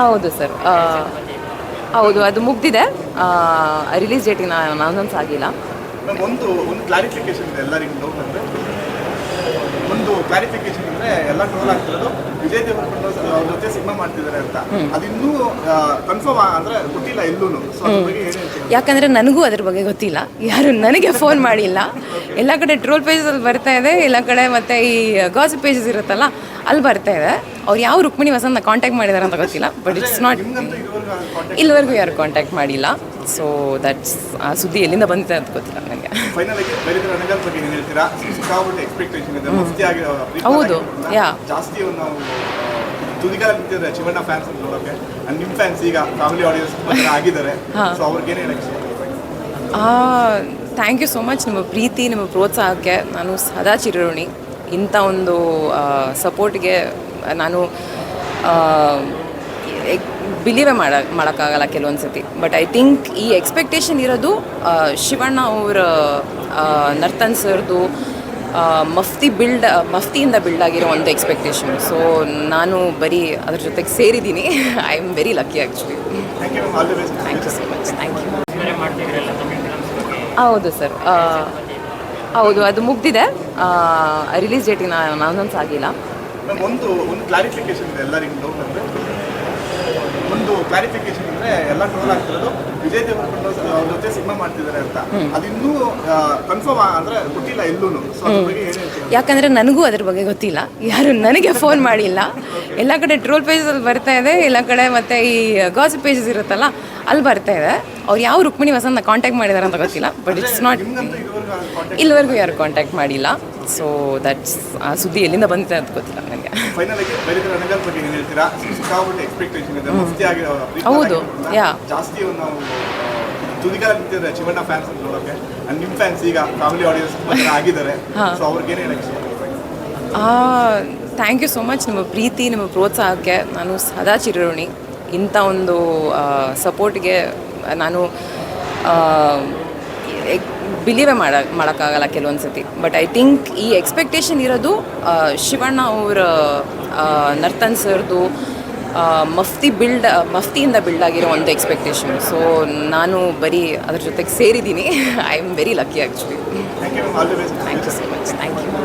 ಹೌದು ಸರ್. ಹೌದು ಅದು ಮುಗ್ದಿದೆ. ರಿಲೀಸ್ ಡೇಟಿಗೆ ನಾನು ಅನೌನ್ಸ್ ಆಗಿಲ್ಲ ಒಂದು ಒಂದು ಕ್ಲಾರಿಫಿಕೇಶನ್ ಇದೆ ಎಲ್ಲರಿಗೂ ಡೌಟ್ ಅಂದರೆ. ಒಂದು ಕ್ಲಾರಿಫಿಕೇಶನ್ ಅಂದರೆ ಎಲ್ಲ ಟ್ರೋಲ್ ಆಗ್ತಿರೋದು. ವಿಜಯ್ ದೇವರಕೊಂಡ ಅವ್ರ ಜೊತೆ ಸಿನಿಮಾ ಮಾಡ್ತಿದ್ದಾರೆ ಅಂತ. ಅದಿನ್ನೂ ಕನ್ಫರ್ಮ್ ಅಂದರೆ ಗೊತ್ತಿಲ್ಲ ಎಲ್ಲೂ ಸೊ ಅದ್ರ ಬಗ್ಗೆ ಏನು ಹೇಳ್ತೀರಾ ಯಾಕಂದರೆ ನನಗೂ ಅದ್ರ ಬಗ್ಗೆ ಗೊತ್ತಿಲ್ಲ. ಯಾರು ನನಗೆ ಫೋನ್ ಮಾಡಿಲ್ಲ. ಎಲ್ಲ ಕಡೆ ಟ್ರೋಲ್ ಪೇಜಲ್ಲಿ ಬರ್ತಾ ಇದೆ. ಎಲ್ಲ ಕಡೆ ಮತ್ತು ಈ ಗಾಸಿಪ್ ಪೇಜಸ್ ಇರುತ್ತಲ್ಲ ಅಲ್ಲಿ ಬರ್ತಾ ಇದೆ. ಅವ್ರು ಯಾವ ರುಕ್ಮಿಣಿ ವಸಂತ ಕಾಂಟ್ಯಾಕ್ಟ್ ಮಾಡಿದ್ದಾರೆ ಅಂತ ಗೊತ್ತಿಲ್ಲ ಬಟ್ ಇಟ್ಸ್ ನಾಟ್ ಇಲ್ಲಿವರೆಗೂ ಯಾರು ಕಾಂಟ್ಯಾಕ್ಟ್ ಮಾಡಿಲ್ಲ. ಸೊ ದಟ್ಸ್ ಆ ಸುದ್ದಿ ಎಲ್ಲಿಂದ ಬಂದಿದೆ ಅಂತ ಗೊತ್ತಿಲ್ಲ ನನಗೆ. ಹೌದು, yeah thank you so much ನಿಮ್ಮ ಪ್ರೀತಿ ನಿಮ್ಮ ಪ್ರೋತ್ಸಾಹಕ್ಕೆ ನಾನು ಸದಾ ಚಿರಋಣಿ ಇಂಥ ಒಂದು ಸಪೋರ್ಟ್ಗೆ ನಾನು ಬಿಲೀವೇ ಮಾಡ ಮಾಡೋಕ್ಕಾಗಲ್ಲ ಕೆಲವೊಂದು ಸತಿ ಬಟ್ ಐ ಥಿಂಕ್ ಈ ಎಕ್ಸ್ಪೆಕ್ಟೇಷನ್ ಇರೋದು ಶಿವಣ್ಣ ಅವರ ನರ್ತನ್ ಸರ್ದು ಮಫ್ತಿ ಬಿಲ್ಡ್ ಮಫ್ತಿಯಿಂದ ಬಿಲ್ಡ್ ಆಗಿರೋ ಒಂದು ಎಕ್ಸ್ಪೆಕ್ಟೇಷನ್ ಸೊ ನಾನು ಬರೀ ಅದ್ರ ಜೊತೆಗೆ ಸೇರಿದ್ದೀನಿ. I am very lucky actually thank you all thank you so much thank you ಹೌದು ಸರ್. ಹೌದು ಅದು ಮುಗ್ದಿದೆ. ರಿಲೀಸ್ ಡೇಟಿಗೆ ನಾನು ಅನೌನ್ಸ್ ಆಗಿಲ್ಲ. ಮ್ಯಾಮ್ ಒಂದು ಒಂದು ಕ್ಲಾರಿಫಿಕೇಶನ್ ಇದೆ ಎಲ್ಲರಿಗೂ ಡೌಟ್ ಅಂದರೆ. ಒಂದು ಕ್ಲಾರಿಫಿಕೇಶನ್ ಅಂದರೆ ಎಲ್ಲ ಟ್ರೋಲ್ ಆಗ್ತಿರೋದು. ವಿಜಯ್ ದೇವರಕೊಂಡ ಅವ್ರ ಜೊತೆ ಸಿನಿಮಾ ಮಾಡ್ತಿದ್ದಾರೆ ಅಂತ. ಅದಿನ್ನೂ ಕನ್ಫರ್ಮ್ ಅಂದರೆ ಗೊತ್ತಿಲ್ಲ ಎಲ್ಲೂ ಸೊ ಅದ್ರ ಬಗ್ಗೆ ಏನು ಹೇಳ್ತೀರಾ ಯಾಕಂದರೆ ನನಗೂ ಅದ್ರ ಬಗ್ಗೆ ಗೊತ್ತಿಲ್ಲ. ಯಾರು ನನಗೆ ಫೋನ್ ಮಾಡಿಲ್ಲ. ಎಲ್ಲ ಕಡೆ ಟ್ರೋಲ್ ಪೇಜಲ್ಲಿ ಬರ್ತಾ ಇದೆ. ಎಲ್ಲ ಕಡೆ ಮತ್ತು ಈ ಗಾಸಿಪ್ ಪೇಜಸ್ ಇರುತ್ತಲ್ಲ ಅಲ್ಲಿ ಬರ್ತಾ ಇದೆ. ಅವ್ರು ಯಾವ ರುಕ್ಮಿಣಿ ವಸಂತ ಕಾಂಟ್ಯಾಕ್ಟ್ ಮಾಡಿದ್ದಾರೆ ಅಂತ ಗೊತ್ತಿಲ್ಲ ಬಟ್ ಇಟ್ಸ್ ನಾಟ್ ಇಲ್ಲಿವರೆಗೂ ಯಾರು ಕಾಂಟ್ಯಾಕ್ಟ್ ಮಾಡಿಲ್ಲ. ಸೊ ದಟ್ಸ್ ಆ ಸುದ್ದಿ ಎಲ್ಲಿಂದ ಬಂದಿದೆ ಅಂತ ಗೊತ್ತಿಲ್ಲ ನನಗೆ. ಫೈನಲ್ ಆಗಿ ಬರೀದ್ರ ರಣಗಲ್ ಬಗ್ಗೆ ಏನು ಹೇಳ್ತೀರಾ? ಸಿಕ್ಕಾಬಿಟ್ಟು ಎಕ್ಸ್ಪೆಕ್ಟೇಷನ್ ಇದೆ. ಮಸ್ತಿ ಆಗಿ ಹೌದು, ಯಾ ಜಾಸ್ತಿ ಒಂದು ನಾವು ತುದಿಗಾಲ ನಿಂತಿದ್ರೆ ಶಿವಣ್ಣ ಫ್ಯಾನ್ಸ್ ಅಂತ ನೋಡೋಕೆ. ಅಂಡ್ ನಿಮ್ಮ ಫ್ಯಾನ್ಸ್ ಈಗ ಫ್ಯಾಮಿಲಿ ಆಡಿಯನ್ಸ್ ಆಗಿದ್ದಾರೆ. ಸೊ ಅವ್ರಿಗೆ ಏನು ಹೇಳಕ್ಕೆ ಥ್ಯಾಂಕ್ ಯು ಸೊ ಮಚ್ ನಿಮ್ಮ ಪ್ರೀತಿ ನಿಮ್ಮ ಪ್ರೋತ್ಸಾಹಕ್ಕೆ ನಾನು ಸದಾ ಚಿರಋಣಿ. ಇಂಥ ಒಂದು ಸಪೋರ್ಟ್ಗೆ ನಾನು ಬಿಲೀವೇ ಮಾಡ ಮಾಡೋಕ್ಕಾಗಲ್ಲ ಕೆಲವೊಂದು ಸತಿ ಬಟ್ ಐ ಥಿಂಕ್ ಈ ಎಕ್ಸ್ಪೆಕ್ಟೇಷನ್ ಇರೋದು ಶಿವಣ್ಣ ಅವರ ನರ್ತನ್ ಸರ್ದು ಮಫ್ತಿ ಬಿಲ್ಡ್ ಮಫ್ತಿಯಿಂದ ಬಿಲ್ಡ್ ಆಗಿರೋ ಒಂದು ಎಕ್ಸ್ಪೆಕ್ಟೇಷನ್ ಸೊ ನಾನು ಬರೀ ಅದ್ರ ಜೊತೆಗೆ ಸೇರಿದ್ದೀನಿ. I am very lucky actually thank you so much thank you